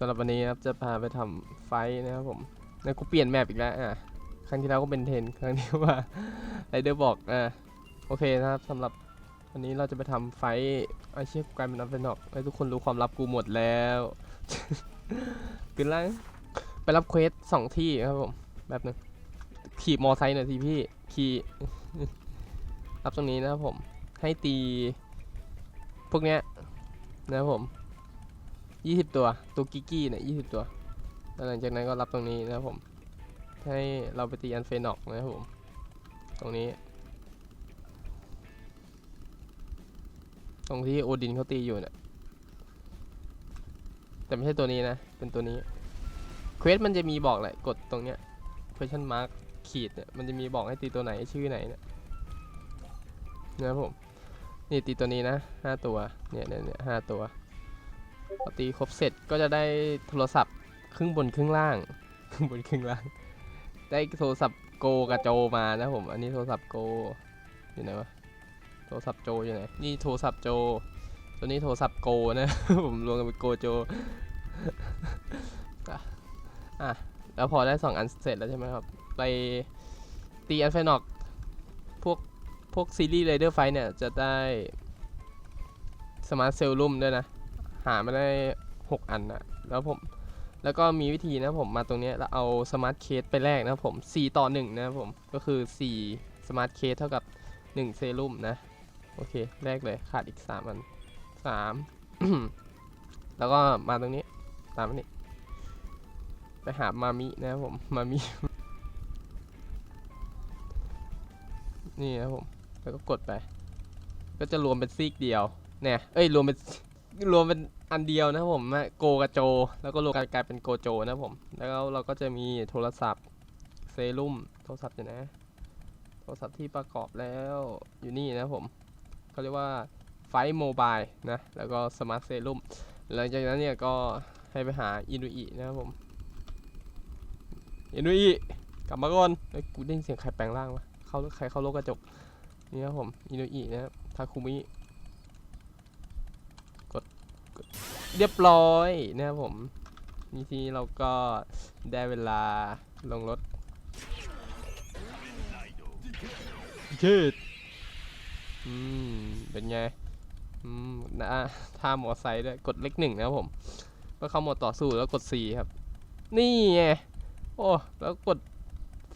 สำหรับวันนี้ครับจะพาไปทำไฟท์นะครับผมแล้วกูเปลี่ยนแมปอีกแล้วอะครั้งที่แล้วก็เป็นเทนครั้งนี้ว่าไรเดอร์บอกอะโอเคนะครับสำหรับวันนี้เราจะไปทำไฟท์ไอาเชียกลายเป็นนักเป็นอกให้ทุกคนรู้ความลับกูหมดแล้วขึ้นล่างไปรับเควสสองที่ครับผมแบบหนึงขี่มอไซค์หน่อยสิพี่ขี่รับตรงนี้นะครับผมให้ตี พวกเนี้ยนะครับผม ยี่สิบตัว ตัวกิกกี้เนี่ยยี่สิบตัว แล้วหลังจากนั้นก็รับตรงนี้นะครับผม ให้เราไปตีอันเฟนอกนะครับผม ตรงนี้ ตรงที่โอดินเขาตีอยู่เนี่ย แต่ไม่ใช่ตัวนี้นะ เป็นตัวนี้ เควสมันจะมีบอกแหละ กดตรงเนี้ย question mark ขีดเนี่ย มันจะมีบอกให้ตีตัวไหน ชื่อไหนเนี่ยนะครับผม นี่ตีตัวนี้นะห้าตัว เนี่ยเนี่ยเนี่ยห้าตัว พอตีครบเสร็จก็จะได้โทรศัพท์ครึ่งบนครึ่งล่างครึ่งบนครึ่งล่าง ได้โทรศัพท์โกกับโจมานะผม อันนี้โทรศัพท์โกอยู่ไหนวะโทรศัพท์โจอยู่ไหนนี่โทรศัพท์โจ ตัวนี้โทรศัพท์โกนะ ผมรวมกันเป็นโกโจอะอะแล้วพอได้สองอันเสร็จแล้วใช่ไหมครับ ไปตีอันไฟนอกพวกพวกซีรีส์เรเดอร์ไฟเนี่ยจะได้สมาร์ทเซลลุ่มด้วยนะามาได้ 6 อันนะแล้วผมแล้วก็มีวิธีนะผมมาตรงนี้แล้วเอาสมาร์ทเคสไปแลกนะผม 4 ต่อ 1 นะผม ก็คือ 4 สมาร์ทเคสเท่ากับ 1 เซรุ่มนะ โอเค แลกเลยขาดอีก 3 อัน 3 แล้วก็มาตรงนี้ตามนี้ ไปหามามินะผม มามิ นี่นะผม แล้วก็กดไป ก็จะรวมเป็นซีกเดียวเนี่ยเอ้ยรวมเป็นรวมเป็น อันเดียวนะครับผมนะโกกับโจ แล้วก็รวมกันกลายเป็นโกโจนะผม แล้วเราก็จะมีโทรศัพท์เซรุ่มโทรศัพท์อยู่นะ โทรศัพท์ที่ประกอบแล้วอยู่นี่นะผมเขาเรียกว่าไฟโมบายนะ แล้วก็สมาร์ทเซรุ่มหลังจากนั้นเนี่ยก็ให้ไปหาอินุอินะครับผมอินุอิกลับมาก่อนเอ้กูได้ยินเสียงใครแปลงร่างวะเข้าใครเข้าโลกกระจกนี่ครับผมอินุอินะครับทาคุมิ เรียบร้อยนะครับผมนี่ทีนี้เราก็ได้เวลาลงรถยืดอืม เป็นไง อืมนะท่ามอไซค์ด้วย กดเลขหนึ่งนะครับผมก็เข้าโหมดต่อสู้แล้วกด C ครับ นี่ไง โอ้ แล้วกด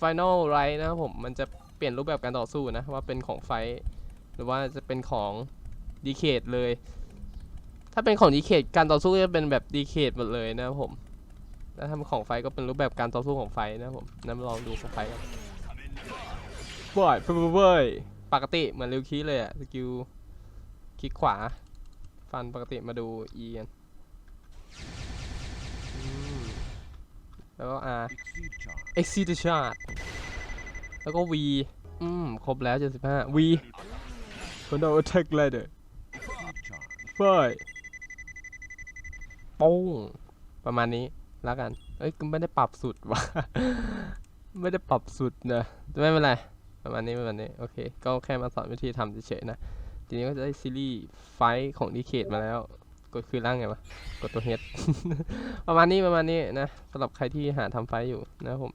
Final Right นะครับผม มันจะเปลี่ยนรูปแบบการต่อสู้นะ ว่าเป็นของไฟท์หรือว่าจะเป็นของดีเคทเลย ถ้าเป็นของดีเคทการต่อสู้ก็จะเป็นแบบดีเคทหมดเลยนะครับผมแล้วถ้าเป็นของไฟท์ก็เป็นรูปแบบการต่อสู้ของไฟท์นะครับผมนั้นมาลองดูของไฟท์กันบ่อยเฟ้ยเว้ยปกติเหมือนริวคีเลยอะสกิลคลิกขวา ฟันปกติมาดู E กันอืมแล้วก็ R Exceed the chart แล้วก็ V อืม ครบแล้ว 75 V Counter Attack Ladder เฟ้ย ป้งประมาณนี้แล้วกัน เอ้ยไม่ได้ปรับสุดวะไม่ได้ปรับสุดนะไม่เป็นไรประมาณนี้ประมาณนี้โอเค ก็แค่มาสอนวิธีทำเฉยๆนะทีนี้ก็จะได้ซีรีส์ไฟของดีเคทมาแล้วกดคือร่างไงวะกดตัวเฮดประมาณนี้ประมาณนี้นะสำหรับใครที่หาทำไฟอยู่นะครับผม